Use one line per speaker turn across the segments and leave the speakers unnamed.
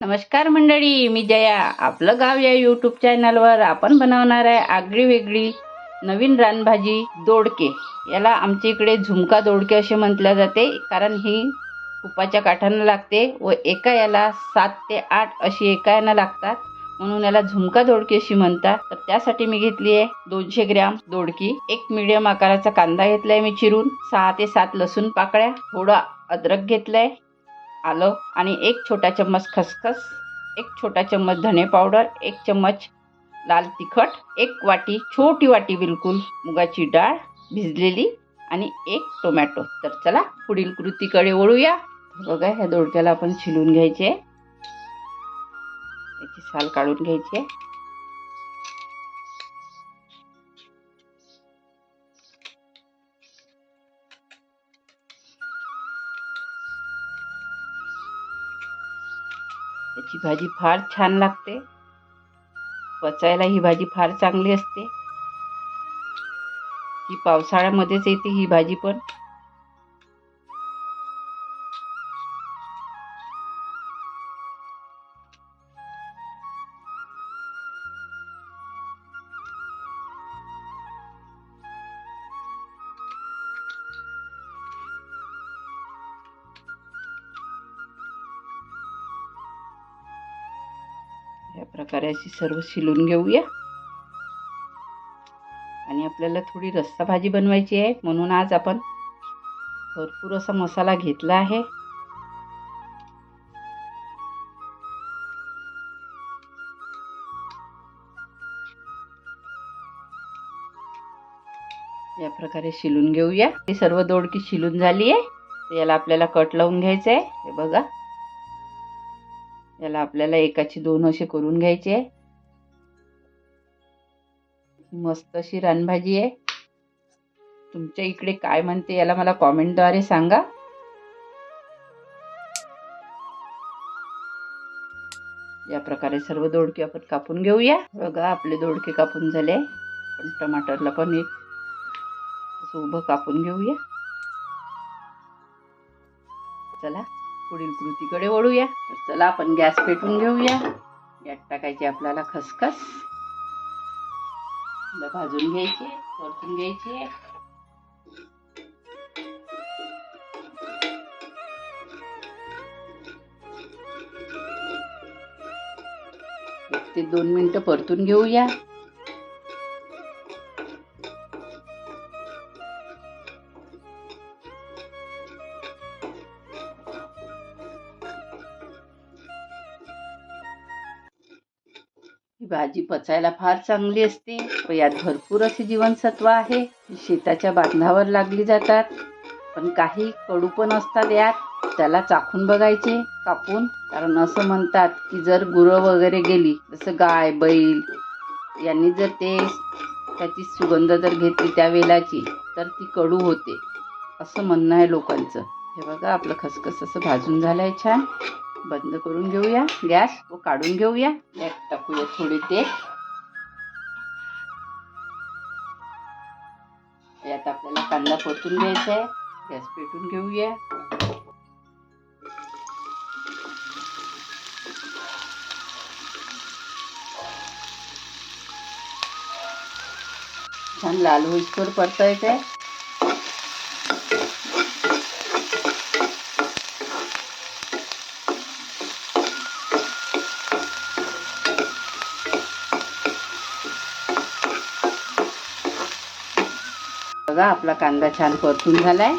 नमस्कार मंडळी मी जया. आपलं गाव या यूट्यूब चॅनलवर आपण बनवणार आहे आगळी वेगळी नवीन रानभाजी दोडके. याला आमच्या इकडे झुमका दोडके असे म्हटलं जाते कारण ही तुपाच्या काठानं लागते व एका याला सात ते आठ अशी एका यानं लागतात. म्हणून याला झुमका दोडकी अशी म्हणतात. तर त्यासाठी मी घेतली आहे दोनशे ग्रॅम दोडकी. एक मिडियम आकाराचा कांदा घेतलाय मी चिरून सहा ते सात लसूण पाकळ्या थोडा अद्रक घेतलाय आलं. आणि एक छोटा चम्मच खसखस एक छोटा चम्मच धने पावडर एक चम्मच लाल तिखट एक वाटी छोटी वाटी बिलकुल मुगाची डाळ भिजलेली आणि एक टोमॅटो. तर चला पुढील कृतीकडे वळूया. बघा ह्या दोडक्याला आपण शिलून घ्यायचे. याची साल काढून घ्यायची. भाजी फार छान लागते. पचायला ही भाजी फार चांगली असते. ही पावसाळ्यामध्येच येते ही भाजी पण. या प्रकारे अशी सर्व शिलून घेऊया. आणि आपल्याला थोडी रस्सा भाजी बनवायची आहे म्हणून आज आपण भरपूर असा मसाला घेतला आहे. या प्रकारे शिलून घेऊया. ही सर्व दोडकी शिलून झाली आहे. याला आपल्याला कट लावून घ्यायचं आहे हे बघा. याला आपल्याला एकाची दोन असे करून घ्यायचे आहे. मस्त अशी रानभाजी आहे. तुमच्या इकडे काय म्हणते याला मला कॉमेंटद्वारे सांगा. या प्रकारे सर्व दोडके आपण कापून घेऊया. बघा आपले दोडके कापून झाले. पण टमाटरला पण एक असं उभं कापून घेऊया. चला. पुढील कृतीकडे वळूया. तर चला आपण गॅस पेटून घेऊया. यात टाकायची आपल्याला खसखस. भाजून घ्यायची परतून घ्यायची. एक ते दोन मिनिटं परतून घेऊया. ही भाजी पचायला फार चांगली असते. व यात भरपूर असे जीवनसत्व आहे. शेताच्या बांधावर लागली जातात. पण काही कडू पण असतात यात. त्याला चाखून बघायचे कापून. कारण असं म्हणतात की जर गुरं वगैरे गेली जसं गाय बैल यांनी जर ते त्याची सुगंध जर घेतली त्या वेलाची तर ती कडू होते. असं म्हणणं आहे लोकांचं. हे बघा आपलं खसखस असं भाजून झालं आहे छान. बंद करून घेऊया. गॅस व काढून घेऊया. यात टाकूया थोडे तेल. यात आपल्याला कांदा परतून घ्यायचा आहे. गॅस पेटून घेऊया. छान लाल होईसवर परतायचं आहे. बघा आपला कांदा छान परतून झालाय.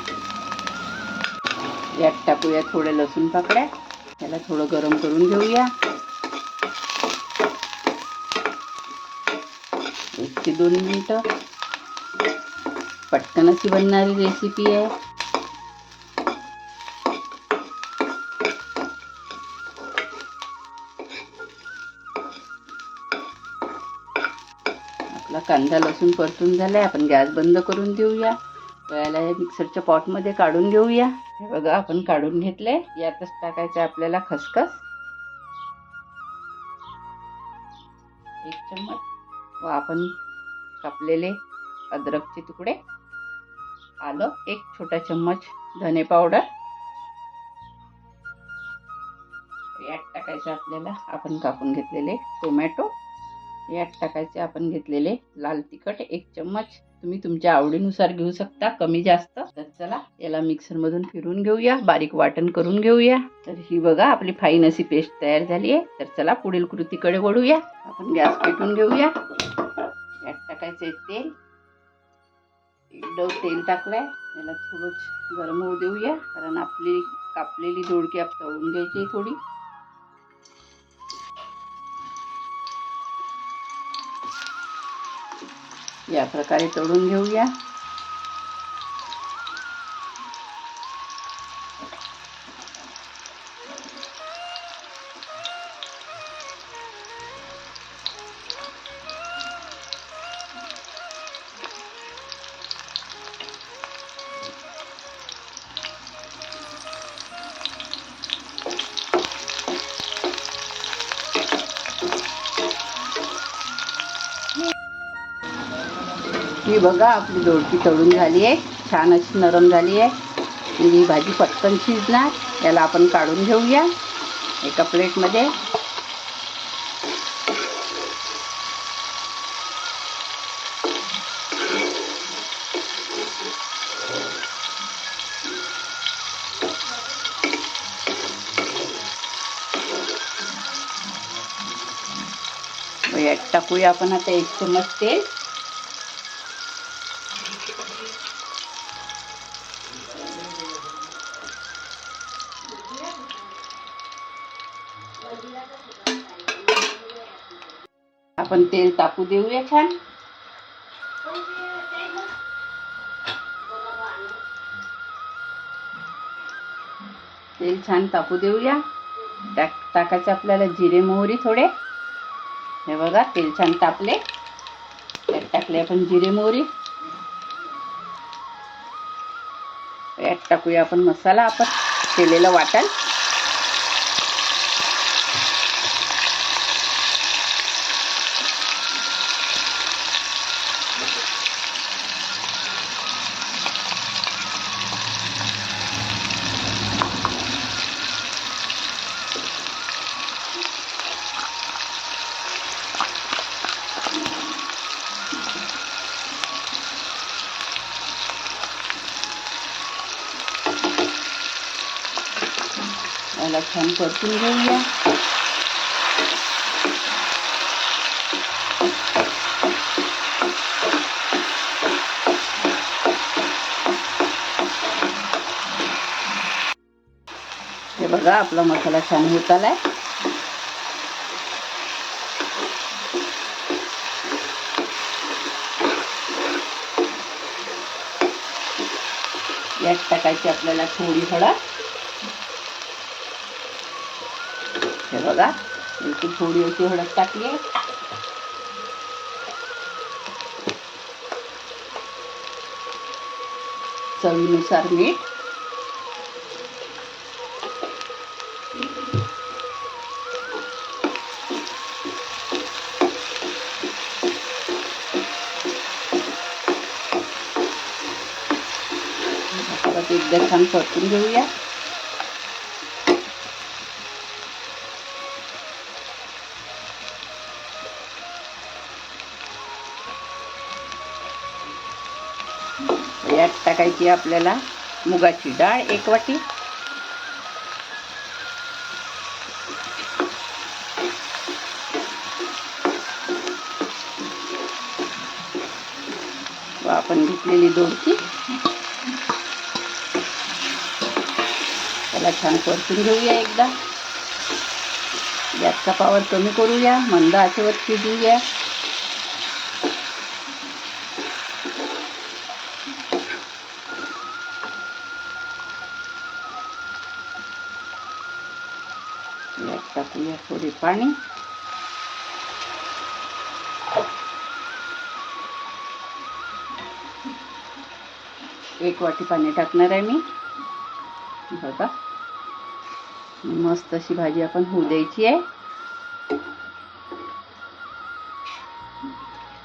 यात टाकूया थोडे लसूण पाकड्या याला थोडं गरम करून घेऊया. एक ते दोन मिनिटं. पटकन अशी बनणारी रेसिपी आहे. कांदा लसूण परतून झालाय. आपण गॅस बंद करून देऊया. याला या मिक्सरच्या पॉटमध्ये काढून घेऊया. हे बघा आपण काढून घेतले यातच टाकायचं आहे आपल्याला खसखस. एक चम्मच. व आपण कापलेले अद्रकचे तुकडे. आलं एक छोटा चम्मच धने पावडर. यात टाकायचं आपल्याला. आपण कापून घेतलेले टोमॅटो यात टाकायचे आपण घेतलेले लाल तिखट एक चम्मच. तुम्ही तुमच्या आवडीनुसार घेऊ शकता कमी जास्त. तर चला याला मिक्सरमधून फिरून घेऊया बारीक वाटण करून घेऊया. तर ही बघा आपली फाईन अशी पेस्ट तयार झाली आहे. तर चला पुढील कृतीकडे वळूया. आपण गॅस पेटून घेऊया. यात टाकायचे तेल. एकदम तेल टाकलंय. याला थोडंच गरम होऊ देऊया कारण आपली कापलेली दोडकी आप तळून घ्यायची थोडी. या प्रकारे तळून घेऊया. ही बघा आपली दोडकी तळून झाली आहे. छान अशी नरम झाली आहे. आणि ही भाजी पटकन शिजणार. याला आपण काढून घेऊया. एका प्लेटमध्ये. यात टाकूया आपण आता एक चमच तेल. आपण तेल तापू देऊया छान. तेल छान तापू देऊया. टाक टाकायचे आपल्याला जिरे मोहरी थोडे. हे बघा तेल छान तापले. त्यात टाकले आपण जिरे मोहरी. यात टाकूया आपण मसाला आपण केलेलं वाटण. याला छान परतून घेऊया. हे बघा आपला मसाला छान होत आलाय. यात टाकायची आपल्याला थोडी हळद. बघा. इथे थोडी अशी हळद टाकली. आहे चवीनुसार मीठ. परत एकदा छान परतून घेऊया. टाकायची आपल्याला मुगाची डाळ एक वाटी. व आपण घेतलेली दोडकी. त्याला छान परतून घेऊया एकदा. गॅसचा पावर कमी करूया मंद आचेवर देऊया टाकूया थोडे पाणी. एक वाटी पाणी टाकणार आहे मी. बघा. मस्त अशी भाजी आपण होऊ द्यायची आहे.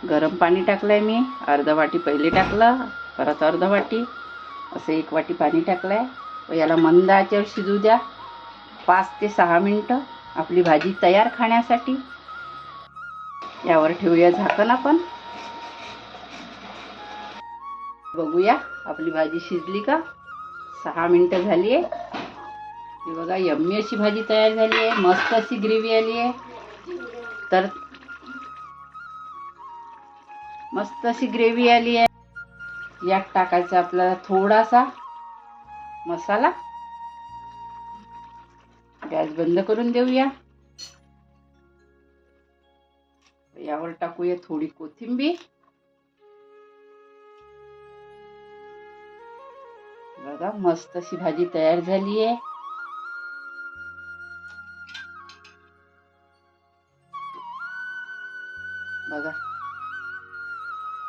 गरम पाणी टाकलंय मी. अर्धा वाटी पहिले टाकलं परत अर्धा वाटी. असं एक वाटी पाणी टाकलंय. व याला मंद आचेवर शिजू द्या. पाच ते सहा मिनटं. आपली भाजी तयार खाण्यासाठी. यावर ठेवूया झाकण आपण. बघूया आपली भाजी शिजली का? सहा मिनटं झाली आहे. बघा यम्मी अशी भाजी तयार झाली आहे. मस्त अशी ग्रेव्ही आली आहे. तर मस्त अशी ग्रेव्ही आली आहे. यात टाकायचा आपल्याला थोडासा मसाला. गॅस बंद करून देऊया. यावर टाकूया थोडी कोथिंबीर. बघा मस्त अशी भाजी तयार झाली आहे. बघा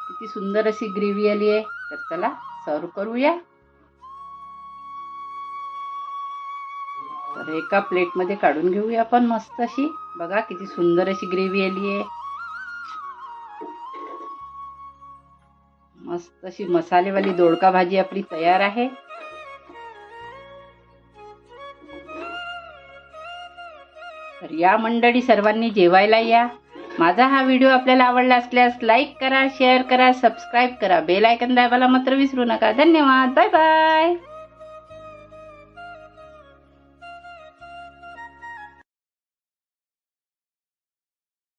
किती सुंदर अशी ग्रेव्ही आली आहे. तर चला सर्व करूया. तर एका प्लेटमध्ये काढून घेऊया आपण मस्त अशी. बघा किती सुंदर अशी ग्रेव्ही आली आहे. मस्त अशी मसालेवाली दोडका भाजी आपली तयार आहे. तर या मंडळी सर्वांनी जेवायला या. माझा हा व्हिडिओ आपल्याला आवडला असल्यास लाईक करा शेअर करा सबस्क्राईब करा. बेल आयकन दाबायला मात्र विसरू नका. धन्यवाद. Bye bye